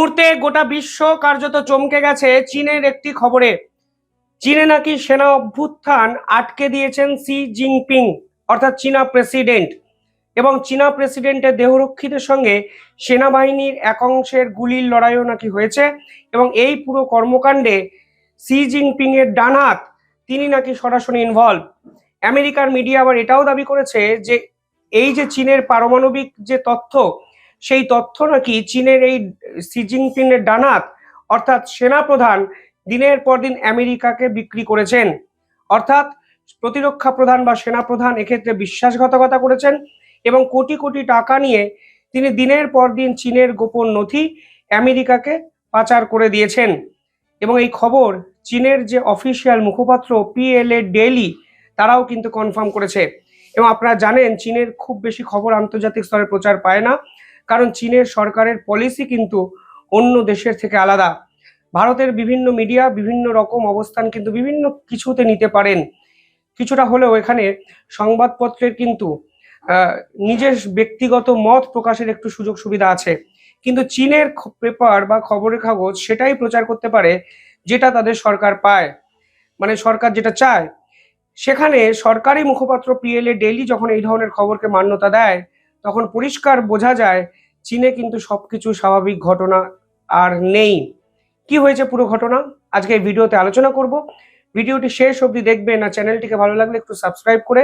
মুহূর্তে গোটা বিশ্ব কার্যত চমকে গেছে চীনের একটি খবরে। চীনে নাকি সেনা অভ্যুত্থান আটকে দিয়েছেন সি জিনপিং, অর্থাৎ চীনা প্রেসিডেন্ট। এবং চীনা প্রেসিডেন্টের দেহরক্ষীদের সঙ্গে সেনাবাহিনীর এক অংশের গুলির লড়াইও নাকি হয়েছে। এবং এই পুরো কর্মকাণ্ডে সি জিনপিং এর ডান হাত, তিনি নাকি সরাসরি ইনভলভ আমেরিকার মিডিয়া আবার এটাও দাবি করেছে যে, এই যে চীনের পারমাণবিক যে তথ্য সেই তথ্য নাকি চীনের এই সি জিনপিং এর ডানাত, অর্থাৎ সেনাপ্রধান দিনের পর দিন আমেরিকাকে বিক্রি করেছেন। অর্থাৎ প্রতিরক্ষা প্রধান বা সেনাপ্রধান এক্ষেত্রে বিশ্বাসঘাতকতা করেছেন এবং কোটি কোটি টাকা নিয়ে তিনি দিনের পর দিন চীনের গোপন নথি আমেরিকাকে পাচার করে দিয়েছেন। এবং এই খবর চীনের যে অফিসিয়াল মুখপাত্র পিএলএ ডেইলি, তারাও কিন্তু কনফার্ম করেছে। এবং আপনারা জানেন, চীনের খুব বেশি খবর আন্তর্জাতিক স্তরে প্রচার পায় না। কারণ চীনের সরকারের পলিসি কিন্তু অন্য দেশের থেকে আলাদা। ভারতের বিভিন্ন মিডিয়া বিভিন্ন রকম অবস্থান কিন্তু বিভিন্ন কিছুতে নিতে পারেন। কিছুটা হলেও এখানে সংবাদপত্রের কিন্তু নিজের ব্যক্তিগত মত প্রকাশের একটু সুযোগ সুবিধা আছে। কিন্তু চীনের পেপার বা খবরের কাগজ সেটাই প্রচার করতে পারে যেটা তাদের সরকার পায়। মানে সরকার যেটা চায়। সেখানে সরকারি মুখপাত্র পিএলএ ডেইলি যখন এই ধরনের খবরকে মান্যতা দেয় তখন পরিষ্কার বোঝা যায়, চীনে কিন্তু সব কিছু স্বাভাবিক ঘটনা আর নেই। কি হয়েছে পুরো ঘটনা? আজকে এই ভিডিওতে আলোচনা করব। ভিডিওটি শেষ অবধি দেখবেন আর চ্যানেলটিকে ভালো লাগলে একটু সাবস্ক্রাইব করে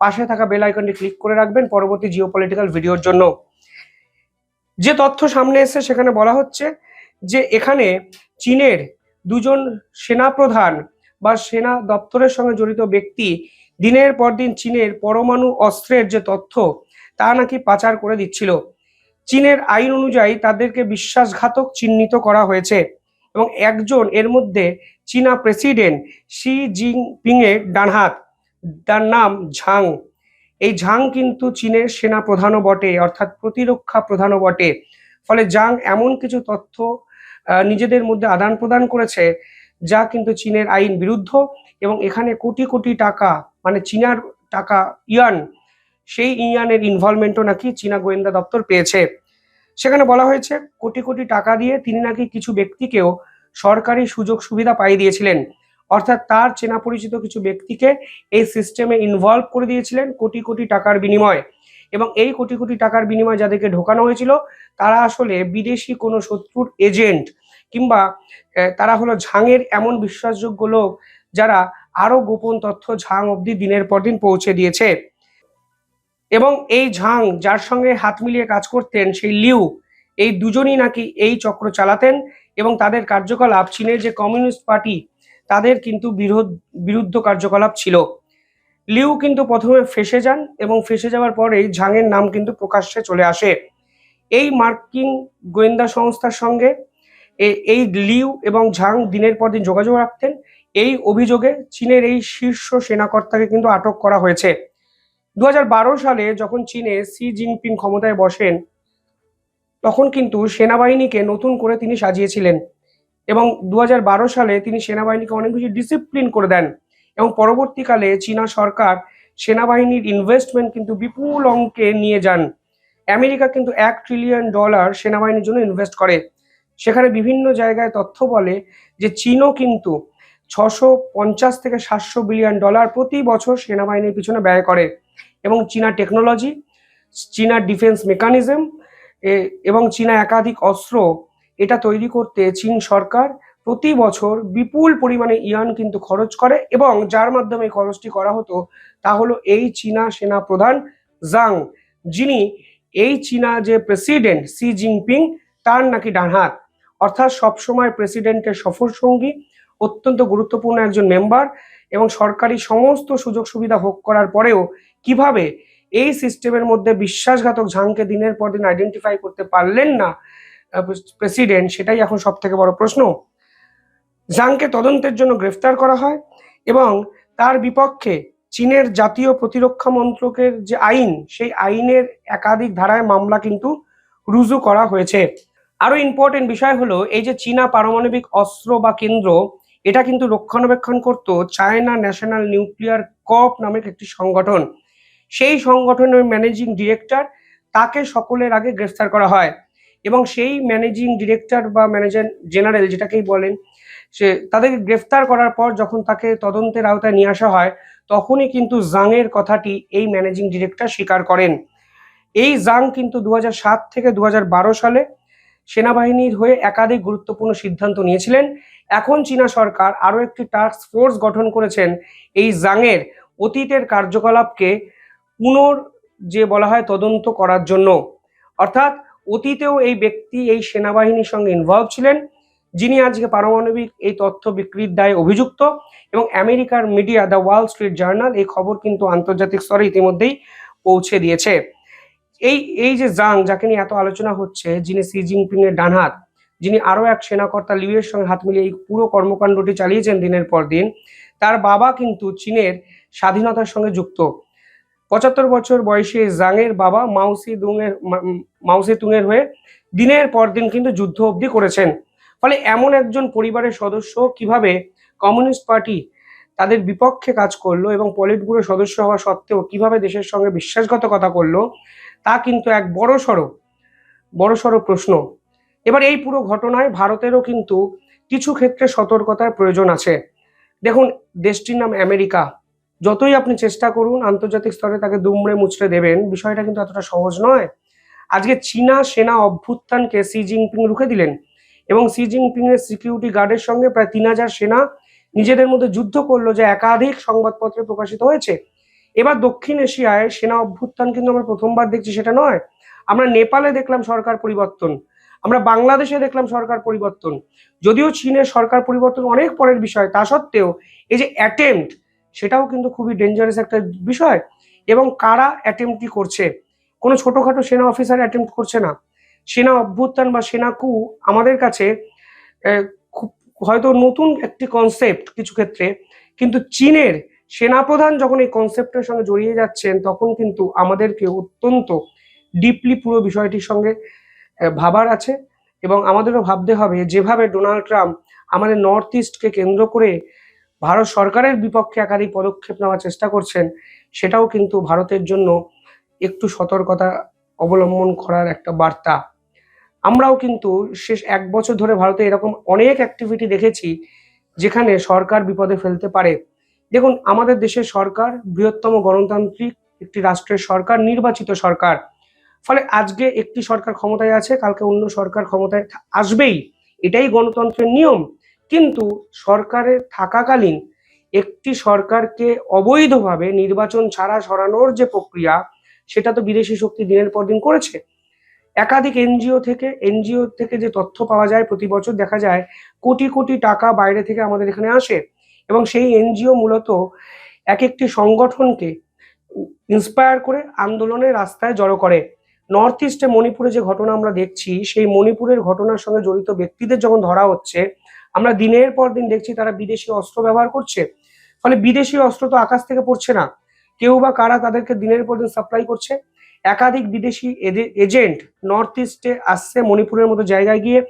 পাশে থাকা বেল আইকনটি ক্লিক করে রাখবেন পরবর্তী জিওপলিটিক্যাল ভিডিওর জন্য। যে তথ্য সামনে এসেছে সেখানে বলা হচ্ছে যে এখানে চীনের দুজন সেনাপ্রধান বা সেনা দপ্তরের সঙ্গে জড়িত ব্যক্তি দিনের পর দিন চীনের পরমাণু অস্ত্রের যে তথ্য তা নাকি পাচার করে দিচ্ছিল। চীনের আইন অনুযায়ী তাদেরকে বিশ্বাসঘাতক চিহ্নিত করা হয়েছে এবং একজন এর মধ্যে চীনা প্রেসিডেন্ট শি জিনপিং এর ডানহাত, তার নাম ঝাং। এই ঝাং কিন্তু চীনের সেনা প্রধানও বটে, অর্থাৎ প্রতিরক্ষা প্রধানও বটে। ফলে জাং এমন কিছু তথ্য নিজেদের মধ্যে আদান প্রদান করেছে যা কিন্তু চীনের আইন বিরুদ্ধ এবং এখানে কোটি কোটি টাকা মানে চীনার টাকা, ইয়ান সেই ইয়ানের ইনভলভমেন্টও নাকি চীনা গোয়েন্দা দপ্তর পেয়েছে। সেখানে বলা হয়েছে, কোটি কোটি টাকা দিয়ে তিনি নাকি কিছু ব্যক্তিকেও সরকারি সুযোগ সুবিধা পাইয়ে দিয়েছিলেন। অর্থাৎ তার চেনা পরিচিত কিছু ব্যক্তিকে এই সিস্টেমে ইনভলভ করে দিয়েছিলেন কোটি কোটি টাকার বিনিময়ে। এবং এই কোটি কোটি টাকার বিনিময়ে যাদেরকে ঢোকানো হয়েছিল, তারা আসলে বিদেশি কোনো শত্রুর এজেন্ট কিংবা তারা হলো ঝাংয়ের এমন বিশ্বাসযোগ্য লোক যারা আরও গোপন তথ্য ঝাং অবধি দিনের পর দিন পৌঁছে দিয়েছে। এবং এই ঝাং যার সঙ্গে হাত মিলিয়ে কাজ করতেন সেই লিউ, এই দুজনই নাকি এই চক্র চালাতেন এবং তাদের কার্যকলাপ, চীনের যে কমিউনিস্ট পার্টি, তাদের কিন্তু বিরোধ, বিরুদ্ধ কার্যকলাপ ছিল। লিউ কিন্তু প্রথমে ফেসে যান এবং ফেসে যাওয়ার পরেই ঝাংয়ের নাম কিন্তু প্রকাশ্যে চলে আসে। এই মার্কিন গোয়েন্দা সংস্থার সঙ্গে এই লিউ এবং ঝাং দিনের পর দিন যোগাযোগ রাখতেন। এই অভিযোগে চীনের এই শীর্ষ সেনাকর্তাকে কিন্তু আটক করা হয়েছে। দু হাজার বারো সালে যখন চীনে সি জিনপিং ক্ষমতায় বসেন, তখন কিন্তু সেনাবাহিনীকে নতুন করে তিনি সাজিয়েছিলেন এবং দু হাজার বারো সালে তিনি সেনাবাহিনীকে অনেক বেশি ডিসিপ্লিন করে দেন এবং পরবর্তীকালে চীনা সরকার সেনাবাহিনীর ইনভেস্টমেন্ট কিন্তু বিপুল অঙ্কে নিয়ে যান। আমেরিকা কিন্তু এক ট্রিলিয়ন ডলার সেনাবাহিনীর জন্য ইনভেস্ট করে। সেখানে বিভিন্ন জায়গায় তথ্য বলে যে চীনও কিন্তু ছশো পঞ্চাশ থেকে সাতশো বিলিয়ন ডলার প্রতি বছর সেনাবাহিনীর পিছনে ব্যয় করে। এবং চীনা টেকনোলজি চীনা ডিফেন্স মেকানিজম এবং চীনা একাধিক অস্ত্র, এটা তৈরি করতে চীন সরকার প্রতি বছর বিপুল পরিমাণে ইয়ান কিন্তু খরচ করে এবং যার মাধ্যমে খরচটি করা হতো তা হলো এই চীনা সেনা প্রধান জাং, যিনি এই চীনা যে প্রেসিডেন্ট সি জিনপিং তার নাকি ডানহাত অর্থাৎ সবসময় প্রেসিডেন্টের সফর সঙ্গী, অত্যন্ত গুরুত্বপূর্ণ একজন মেম্বার এবং সরকারি সমস্ত সুযোগ সুবিধা ভোগ করার পরেও কীভাবে এই সিস্টেমের মধ্যে বিশ্বাসঘাতক ঝাংকে দিনের পর দিন আইডেন্টিফাই করতে পারলেন না প্রেসিডেন্ট সেটাই এখন সব থেকে বড় প্রশ্ন। ঝাংকে তদন্তের জন্য গ্রেফতার করা হয় এবং তার বিপক্ষে চীনের জাতীয় প্রতিরক্ষা মন্ত্রকের যে আইন, সেই আইনের একাধিক ধারায় মামলা কিন্তু রুজু করা হয়েছে। আরও ইম্পর্টেন্ট বিষয় হলো, এই যে চীনা পারমাণবিক অস্ত্র বা কেন্দ্র, এটা কিন্তু রক্ষণাবেক্ষণ করত চায়না ন্যাশনাল নিউক্লিয়ার কপ নামের একটি সংগঠন। সেই সংগঠনের ম্যানেজিং ডিরেক্টর তাকে সকলের আগে গ্রেফতার করা হয়। এবং সেই ম্যানেজিং ডিরেক্টর বা ম্যানেজার জেনারেল যেটাকেই বলেন, সে তাদেরকে গ্রেফতার করার পর যখন তাকে তদন্তের আওতায় নিয়ে আসা হয়, তখনই কিন্তু জাংয়ের কথাটি এই ম্যানেজিং ডিরেক্টর স্বীকার করেন। এই জাং কিন্তু দু থেকে দু হাজার বারো সালে সেনাবাহিনীর হয়ে একাধিক গুরুত্বপূর্ণ সিদ্ধান্ত নিয়েছিলেন। এখন চীনা সরকার আরও একটি টাস্ক ফোর্স গঠন করেছেন এই জাংয়ের অতীতের কার্যকলাপকে পুনর যে বলা হয় তদন্ত করার জন্য। অর্থাৎ অতীতেও এই ব্যক্তি, এই সেনাবাহিনীর সঙ্গে ইনভলভ ছিলেন, যিনি আজকে পারমাণবিক এই তথ্য বিক্রির দায়ে অভিযুক্ত এবং আমেরিকার media the Wall Street Journal এই খবর কিন্তু আন্তর্জাতিক স্তরে ইতিমধ্যেই পৌঁছে দিয়েছে। এই এই যে জাং, যাকে নিয়ে এত আলোচনা হচ্ছে, যিনি সি জিনপিং এর ডানহাত, যিনি আরও এক সেনাকর্তা লিউয়ের সঙ্গে হাত মিলিয়ে এই পুরো কর্মকাণ্ডটি চালিয়েছেন দিনের পর দিন, তার বাবা কিন্তু চীনের স্বাধীনতার সঙ্গে যুক্ত। পঁচাত্তর বছর বয়সী জাংয়ের বাবা মাউসি দুংয়ের মাউসি তুংয়ের হয়ে দিনের পর দিন কিন্তু যুদ্ধ অবধি করেছেন। ফলে এমন একজন পরিবারের সদস্য কীভাবে কমিউনিস্ট পার্টি তাদের বিপক্ষে কাজ করল এবং পলিট সদস্য হওয়া সত্ত্বেও কীভাবে দেশের সঙ্গে বিশ্বাসঘাতকতা করল, তা কিন্তু এক বড় সড়ো বড় সড়ো প্রশ্ন। এবার এই পুরো ঘটনায় ভারতেরও কিন্তু কিছু ক্ষেত্রে সতর্কতার প্রয়োজন আছে। দেখুন, দেশটির নাম আমেরিকা। যতই আপনি চেষ্টা করুন, আন্তর্জাতিক স্তরে তাকে দুমড়ে মুচড়ে দেবেন, বিষয়টা কিন্তু এতটা সহজ নয়। আজকে চীনা সেনা অভ্যুত্থানকে সি জিনপিং রুখে দিলেন এবং সি জিনপিং এর সিকিউরিটি গার্ডের সঙ্গে প্রায় তিন হাজার সেনা নিজেদের মধ্যে যুদ্ধ করল যে একাধিক সংবাদপত্রে প্রকাশিত হয়েছে। এবার দক্ষিণ এশিয়ায় সেনা অভ্যুত্থান কিন্তু আমরা প্রথমবার দেখছি, সেটা নয়। আমরা নেপালে দেখলাম সরকার পরিবর্তন, আমরা বাংলাদেশে দেখলাম সরকার পরিবর্তন। যদিও চীনের সরকার পরিবর্তন অনেক পরের বিষয়, তা সত্ত্বেও এই যে অ্যাটেম্পট সেটাও কিন্তু খুবই ডেঞ্জারাস একটা বিষয়। এবং কারা অ্যাটেম্পটটি করছে? কোনো ছোটোখাটো সেনা অফিসার অ্যাটেম্প্ট করছে না। সেনা অভ্যুত্থান বা সেনা কু আমাদের কাছে খুব, হয়তো নতুন একটি কনসেপ্ট কিছু ক্ষেত্রে, কিন্তু চীনের সেনাপ্রধান যখন এই কনসেপ্টের সঙ্গে জড়িয়ে যাচ্ছেন, তখন কিন্তু আমাদেরকে অত্যন্ত ডিপলি পুরো বিষয়টির সঙ্গে ভাবার আছে। এবং আমাদেরও ভাবতে হবে, যেভাবে ডোনাল্ড ট্রাম্প আমাদের নর্থ ইস্টকে কেন্দ্র করে ভারত সরকারের বিপক্ষে একাধিক পদক্ষেপ নেওয়ার চেষ্টা করছেন, সেটাও কিন্তু ভারতের জন্য একটু সতর্কতা অবলম্বন করার একটা বার্তা। আমরাও কিন্তু শেষ এক বছর ধরে ভারতে এরকম অনেক অ্যাক্টিভিটি দেখেছি, যেখানে সরকার বিপদে ফেলতে পারে। দেখুন, আমাদের দেশের সরকার বৃহত্তম গণতান্ত্রিক একটি রাষ্ট্রের সরকার, নির্বাচিত সরকার। ফলে আজকে একটি সরকার ক্ষমতায় আছে, কালকে অন্য সরকার ক্ষমতায় আসবেই। এটাই গণতন্ত্রের নিয়ম। কিন্তু সরকারে থাকাকালীন একটি সরকারকে অবৈধভাবে নির্বাচন ছাড়া সরানোর যে প্রক্রিয়া, সেটা তো বিদেশি শক্তি দিনের পর দিন করেছে। একাধিক এনজিও থেকে এনজিও থেকে যে তথ্য পাওয়া যায়, প্রতি বছর দেখা যায় কোটি কোটি টাকা বাইরে থেকে আমাদের এখানে আসে এবং সেই এনজিও মূলত এক একটি সংগঠনকে ইন্সপায়ার করে আন্দোলনের রাস্তায় জড়ো করে। নর্থ ইস্টে মণিপুরে যে ঘটনা আমরা দেখছি, সেই মণিপুরের ঘটনার সঙ্গে জড়িত ব্যক্তিদের যখন ধরা হচ্ছে আমরা দিনের পর দিন দেখছি তারা বিদেশি অস্ত্র ব্যবহার করছে। ফলে বিদেশি অস্ত্র তো আকাশ থেকে পড়ছে না। কেউ বা কারা তাদেরকে দিনের পর দিন সাপ্লাই করছে? একাধিক বিদেশি এজেন্ট নর্থ ইস্টে আসছে মণিপুরের মতো জায়গায় গিয়ে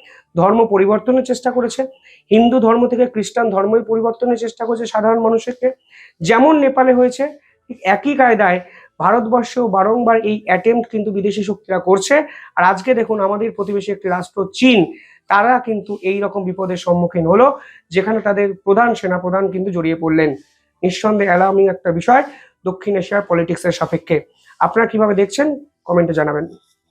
ধর্ম পরিবর্তনের চেষ্টা করেছে। হিন্দু ধর্ম থেকে খ্রিস্টান ধর্মের পরিবর্তনের চেষ্টা করেছে সাধারণ মানুষকে যেমন নেপালে হয়েছে একই কায়দায় ভারতবর্ষেও বারংবার এই অ্যাটেম্প কিন্তু বিদেশি শক্তিরা করছে। আর আজকে দেখুন আমাদের প্রতিবেশী একটি রাষ্ট্র চীন। তারা কিন্তু এই রকম বিপদের সম্মুখীন হলো, যেখানে তাদের প্রধান সেনাপ্রধান কিন্তু জড়িয়ে পড়লেন। নিঃসন্দেহে অ্যালার্মিং একটা বিষয় দক্ষিণ এশিয়ার পলিটিক্স এর সাপেক্ষে। আপনারা কীভাবে দেখছেন? কমেন্টে জানাবেন।